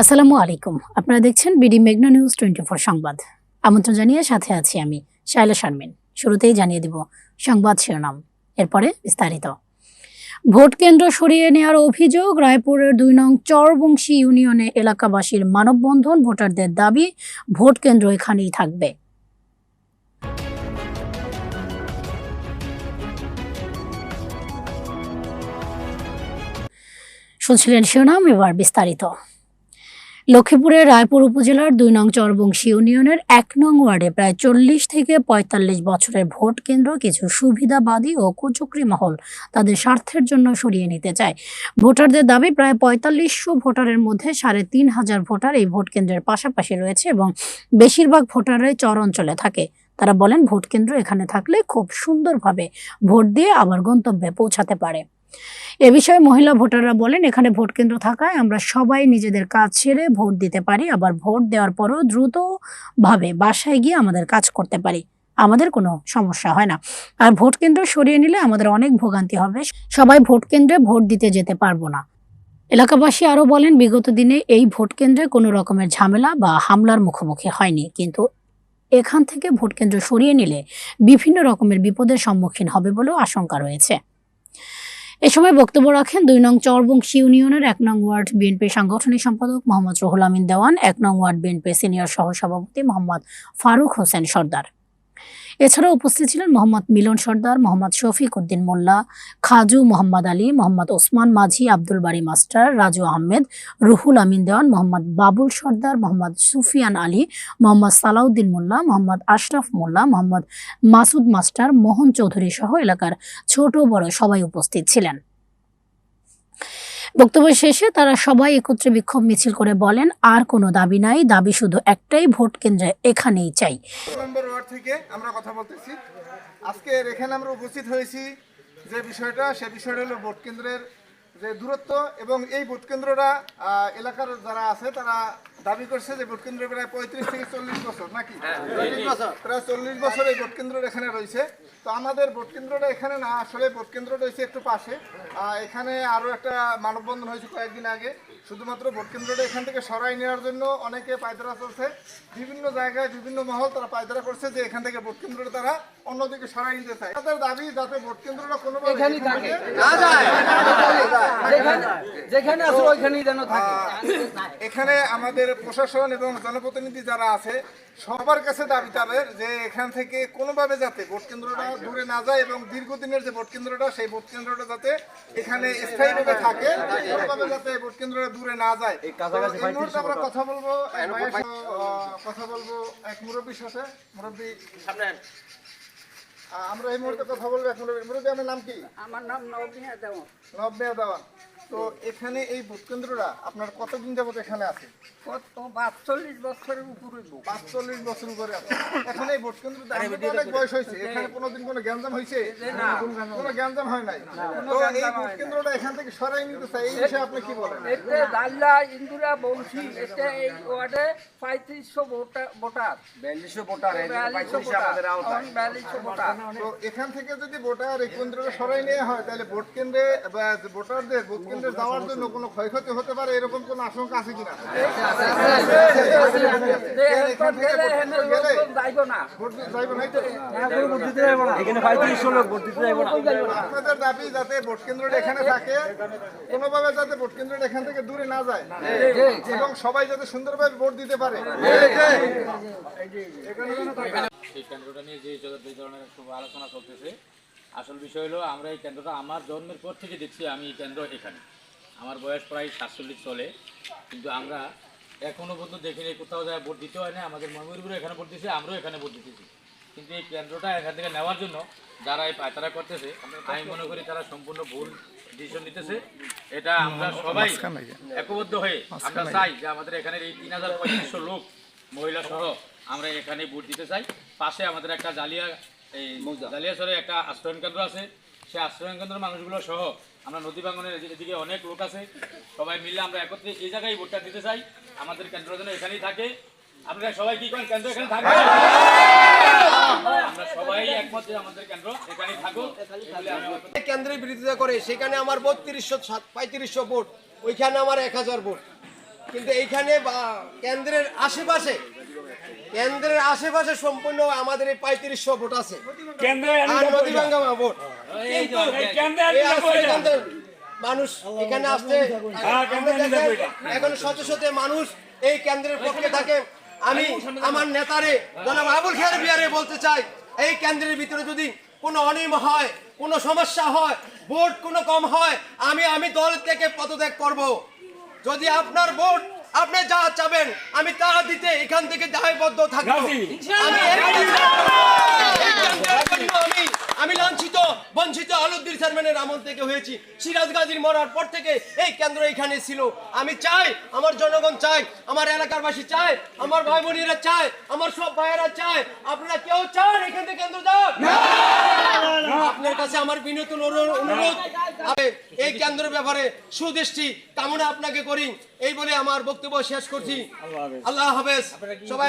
আসসালামু আলাইকুম। আপনারা দেখছেন বিডি মেঘনা নিউজ টোয়েন্টি ফোর সংবাদ। আমন্ত্রণ জানিয়ে সাথে আছি আমি শায়লা শারমিন। শুরুতেই জানিয়ে দিব সংবাদ শিরোনাম। এরপরে বিস্তারিত। ভোট কেন্দ্র সরিয়ে নেওয়ার অভিযোগ, রায়পুরের দুই নং চরবংশী ইউনিয়নে এলাকাবাসীর মানববন্ধন, ভোটারদের দাবি, ভোট কেন্দ্র এখানেই থাকবে। শুনছিলেন শিরোনাম, এবার বিস্তারিত। লক্ষ্মীপুরের রায়পুর উপজেলার দুই নং চরবংশী ইউনিয়নের এক নং ওয়ার্ডে প্রায় চল্লিশ থেকে পঁয়তাল্লিশ বছরের ভোট কেন্দ্র কিছু সুবিধাবাদী ও কুচক্রি মহল তাদের স্বার্থের জন্য সরিয়ে নিতে চায়। ভোটারদের দাবি, প্রায় পঁয়তাল্লিশশো ভোটারের মধ্যে সাড়ে তিন হাজার ভোটার এই ভোট কেন্দ্রের পাশাপাশি রয়েছে এবং বেশিরভাগ ভোটাররাই চর অঞ্চলে থাকে। তারা বলেন, ভোট কেন্দ্র এখানে থাকলে খুব সুন্দরভাবে ভোট দিয়ে আবার গন্তব্যে পৌঁছাতে পারে। এ বিষয়ে মহিলা ভোটাররা বলেন, এখানে ভোট কেন্দ্র থাকায় আমরা সবাই নিজেদের কাজ ছেড়ে ভোট দিতে পারি, আবার ভোট দেওয়ার পরও দ্রুতভাবে বাসায় গিয়ে আমাদের কাজ করতে পারি। আমাদের কোনো সমস্যা হয় না। আর ভোট কেন্দ্র সরিয়ে নিলে আমাদের অনেক ভোগান্তি হবে। সবাই ভোট কেন্দ্রে ভোট দিতে যেতে পারব না। এলাকাবাসী আরও বলেন, বিগত দিনে এই ভোট কেন্দ্রে কোনো রকমের ঝামেলা বা হামলার মুখোমুখি হয়নি। কিন্তু এখান থেকে ভোট কেন্দ্র সরিয়ে নিলে বিভিন্ন রকমের বিপদের সম্মুখীন হবে বলেও আশঙ্কা রয়েছে। সময় বক্তব্য রাখেন দুই নং চরবংশী ইউনিয়নের এক নং ওয়ার্ড বিএনপি সাংগঠনিক সম্পাদক মোহাম্মদ রহুল আমিন দেওয়ান, এক নং ওয়ার্ড বিএনপি সিনিয়র সহসভাপতি মোহাম্মদ ফারুক হোসেন সর্দার। এছাড়াও উপস্থিত ছিলেন মোহাম্মদ মিলন সর্দার, মোহাম্মদ শফিক উদ্দিন মোল্লা, খাজু মোহাম্মদ আলী, মোহাম্মদ ওসমান মাঝি, আব্দুল বাড়ি মাস্টার, রাজু আহমেদ, রুহুল আমিন দেওয়ান, মোহাম্মদ বাবুল সর্দার, মোহাম্মদ সুফিয়ান আলী, মোহাম্মদ সালাউদ্দিন মোল্লা, মোহাম্মদ আশরাফ মোল্লা, মোহাম্মদ মাসুদ মাস্টার, মোহন চৌধুরী সহ এলাকার ছোট বড় সবাই উপস্থিত ছিলেন। বক্তব্য শেষে তারা সবাই একত্রে বিক্ষোভ মিছিল করে বলেন, আর কোনো দাবি নাই, দাবি শুধু একটাই, ভোট কেন্দ্রে এখানেই চাই। থেকে আমরা কথা বলতেছি। আজকে এখানে আমরা উপস্থিত হয়েছি যে বিষয়টা, সে বিষয়টা হলো ভোট কেন্দ্রের যে দূরত্ব এবং এই ভোট কেন্দ্রটা এলাকার যারা আছে, তারা দাবি করছে যে ভোট কেন্দ্র প্রায় পঁয়ত্রিশ থেকে চল্লিশ বছর নাকি? প্রায় চল্লিশ বছর এই ভোট কেন্দ্র এখানে রয়েছে। তো আমাদের ভোট কেন্দ্রটা এখানে না আসলে ভোট কেন্দ্রটা হয়েছে একটু পাশে। আহ, এখানে আরও একটা মানববন্ধন হয়েছে কয়েকদিন আগে। শুধুমাত্র ভোট কেন্দ্রটা এখান থেকে সরাই নেওয়ার জন্য অনেকে পায়তারা চলছে। বিভিন্ন জায়গায় বিভিন্ন মহল তারা পায়তারা করছে যে এখান থেকে ভোট কেন্দ্রটা তারা অন্যদিকে সরাই নিতে চায়। তাদের দাবি যাতে ভোট কেন্দ্রটা কোনো এখানেই থাকে। যেখানে আছে ওইখানেই যেন থাকে। এখানে আমাদের প্রশাসন এবং জনপ্রতিনিধি যারা আছে সবার কাছে দাবি তাদের যে এখান থেকে কোনোভাবে যাতে ভোট কেন্দ্রটা দূরে না যায় এবং দীর্ঘদিনের যে ভোট কেন্দ্রটা সেই ভোট কেন্দ্রটা যাতে এখানে স্থায়ীভাবে থাকে কোনোভাবে যাতে ভোট কেন্দ্রটা দূরে না যায়। এই মুহূর্তে আমরা কথা বলব আহ, কথা বলব এক মুরব্বীর সাথে। মুরব্বী আমরা এই মুহূর্তে কথা বলব এক মুরব্বী মুরব্বী আপনার নাম কি? আমার নাম নবীনা দেওয়া নব্বে দেওয়ান। তো এখানে এই ভোট কেন্দ্রটা আপনার কতদিন যাবত এখানে আছে? কত বছরের উপরে। বছর উপরে আছে। এখন এই ভোট কেন্দ্র অনেক বয়স হয়েছে। এখানে কোনোদিন কোনো গ্যাঞ্জাম হয়েছে? কোনো গ্যাঞ্জাম হয় নাই। তো এই ভোট কেন্দ্রটা এখান থেকে সরাই নিতে চাই এই বিষয়ে আপনি কি বলেন? এতে দাল্লা ইন্দুরা বংশী এতে এই ওয়ার্ডে পঁয়ত্রিশশো ভোটার ভোটার। বিয়াল্লিশশো ভোটার বিয়াল্লিশশো পঁয়ত্রিশে আমাদের আওতায়। বিয়াল্লিশশো ভোটার। তো এখান থেকে যদি ভোটার এই কেন্দ্রটা সরাই নেওয়া হয় তাহলে ভোট কেন্দ্রে বা ভোটারদের ভোট কেন্দ্রে যাওয়ার জন্য কোনো ক্ষয়ক্ষতি হতে পারে, এরকম কোনো আশঙ্কা আছে কিনা? আপনাদের দাবি যাতে ভোট কেন্দ্রটা এখানে থাকে, কোনোভাবে যাতে ভোট কেন্দ্রটা এখান থেকে দূরে না যায়, এবং সবাই যাতে সুন্দরভাবে ভোট দিতে পারে। কেন্দ্রটা নিয়ে যে ধরনের আলোচনা চলতেছে আসল বিষয় হলো আমরা এই কেন্দ্রটা আমার জন্মের পর থেকে দেখছি আমি এই কেন্দ্র এখানে। আমার বয়স প্রায় সাতচল্লিশ চলে কিন্তু আমরা এখনও পর্যন্ত দেখিনি কোথাও যায় ভোট দিতে হয় না। আমাদের ময়ূরগুলো এখানে ভোট দিচ্ছে আমরাও এখানে ভোট দিতেছি। কিন্তু এই কেন্দ্রটা এখান থেকে নেওয়ার জন্য যারা এই পায়তারা করতেছে। আমি মনে করি তারা সম্পূর্ণ ভুল ডিসিশন নিতেছে। এটা আমরা সবাই একবদ্ধ হয়ে আমরা চাই যে আমাদের এখানে এই তিন হাজার পঁয়ত্রিশশো লোক মহিলা সহ আমরা এখানে ভোট দিতে চাই। পাশে আমাদের একটা জালিয়া এই জালিয়াছড়ে একটা আশ্রয়ণ কেন্দ্র আছে। সেই আশ্রয়ণ কেন্দ্রের মানুষগুলো সহ আমরা নদী এদি- এদিকে অনেক লোক আছে। সবাই মিলে আমরা একত্রে এই জায়গায় ভোটটা দিতে চাই। আমাদের কেন্দ্র যেন এখানেই থাকে। আপনারা সবাই কি করেন? কেন্দ্র এখানে থাকবে? আমরা সবাই একমত যে আমাদের কেন্দ্র এখানেই থাকুক। কেন্দ্রের বিরোধিতা করে সেখানে আমার বত্রিশশো পঁয়ত্রিশশো ভোট ওইখানে আমার এক হাজার ভোট। কিন্তু এইখানে বা- কেন্দ্রের আশেপাশে কেন্দ্রের আশেপাশে সম্পূর্ণ আমাদের এই পঁয়ত্রিশশো ভোট আছে। নদীভাঙ্গা ভোট। মানুষ এখানে আসতে আমরা দেখেন, এখন শত শত মানুষ এই কেন্দ্রের পক্ষে থাকে। আমি আমার নেতারে জনাব আবুল খেয়ার বিহারে বলতে চাই এই কেন্দ্রের ভিতরে যদি কোনো অনিয়ম হয় কোনো সমস্যা হয় ভোট কোনো কম হয় আমি আমি দল থেকে পদত্যাগ করব। যদি আপনার ভোট আপনি যা চাবেন আমি তা দিতে এখান থেকে দায়বদ্ধ থাকব। আমি লাঞ্ছিত বঞ্চিত আলুদ্দিন চেয়ারম্যানের আমল থেকে হয়েছি। সিরাজ গাজীর মরার পর থেকে এই কেন্দ্র এখানে ছিল। আমি চাই আমার জনগণ চাই আমার এলাকারবাসী চায় আমার ভাই বোনেরা চায় আমার সব ভাইয়েরা চায় আপনারা কেউ চান এখান থেকে কেন্দ্র যান আপনার কাছে আমার বিনীত অনুরোধ এই কেন্দ্রের ব্যাপারে সুদৃষ্টি কামনা আপনাকে করি। এই বলে আমার বক্তব্য শেষ করছি। আল্লাহ হাফেজ। সবাই